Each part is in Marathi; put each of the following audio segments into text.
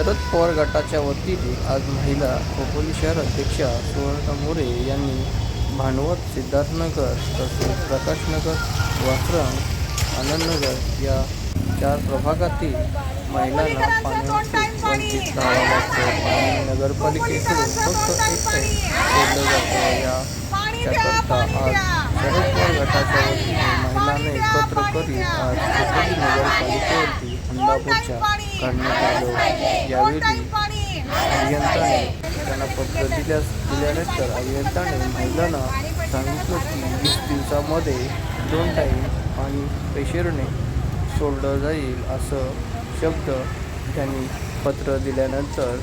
शरद पवार गटाच्या वतीने आज महिला खोपोली शहर अध्यक्षा सुवर्ण मोरे यांनी भांडवत सिद्धार्थनगर तसेच प्रकाशनगर वासरंग आनंदनगर या चार प्रभागातील महिलांना पाण्याचे वंचित राहावं लागतं आणि नगरपालिकेकडून फक्त एक सोडलं जातं. या त्याकरता आज शरद गटाच्या वतीने महिलांना एकत्र करीत आज कोकण नगरपालिकेवरती हंडामोर्चा काढण्यात आलं. यावेळी अभियंताने त्यांना पत्र दिल्यास दिल्यानंतर अभियंताने महिलांना सांगितलं की वीस दिवसामध्ये दोन टाईम पाणी पेशरने सोडलं जाईल असं शब्द त्यांनी पत्र दिल्यानंतर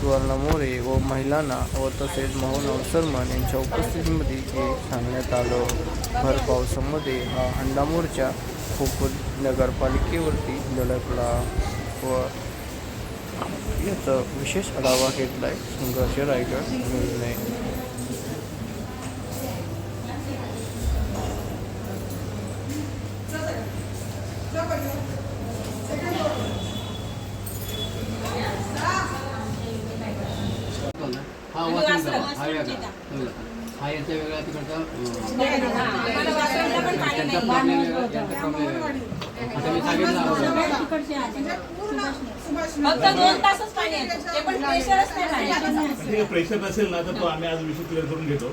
सुवर्ण मोरे व महिलांना व तसेच मोहन शर्मन यांच्या उपस्थितीमध्ये हे सांगण्यात आलं. भर पावसामध्ये हा हंडा मोर्चा खूप नगरपालिकेवरती धडकला व याचा विशेष आढावा घेतला आहे संघर्ष रायगड न्यूजने हा वासंत हा वेगळा. हा याचा वेगळा तिकडचा. हे प्रेशर नसेल ना तर तो आम्ही आज विषय क्लिअर करून घेतो.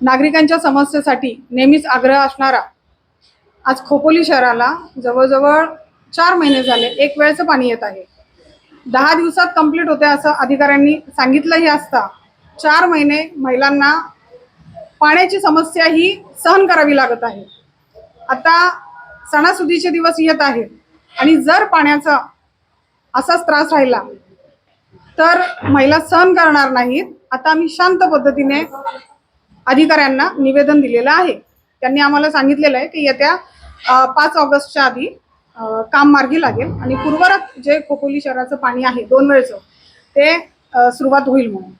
नागरिकांच्या समस्येसाठी नेहमीच आग्रह असणारा आज खोपोली शहराला जवळजवळ चार महिने झाले एक वेळचं पाणी येत आहे. दहा दिवसात कंप्लीट होते असं अधिकाऱ्यांनी सांगितलंही असता चार महिने महिलांना पाण्याची समस्या ही सहन करावी लागत आहे. आता सणासुदीचे दिवस येत आहेत आणि जर पाण्याचा असाच त्रास राहिला तर महिला सहन करणार नाहीत. आता आम्ही शांत पद्धतीने अधिकाऱ्यांना निवेदन दिलेलं आहे. त्यांनी आम्हाला सांगितलेलं आहे की येत्या पाच ऑगस्टच्या आधी काम मार्गी लागेल आणि पूर्वरत जे खोपोली शहराचं पाणी आहे दोन वेळचं ते सुरुवात होईल म्हणून.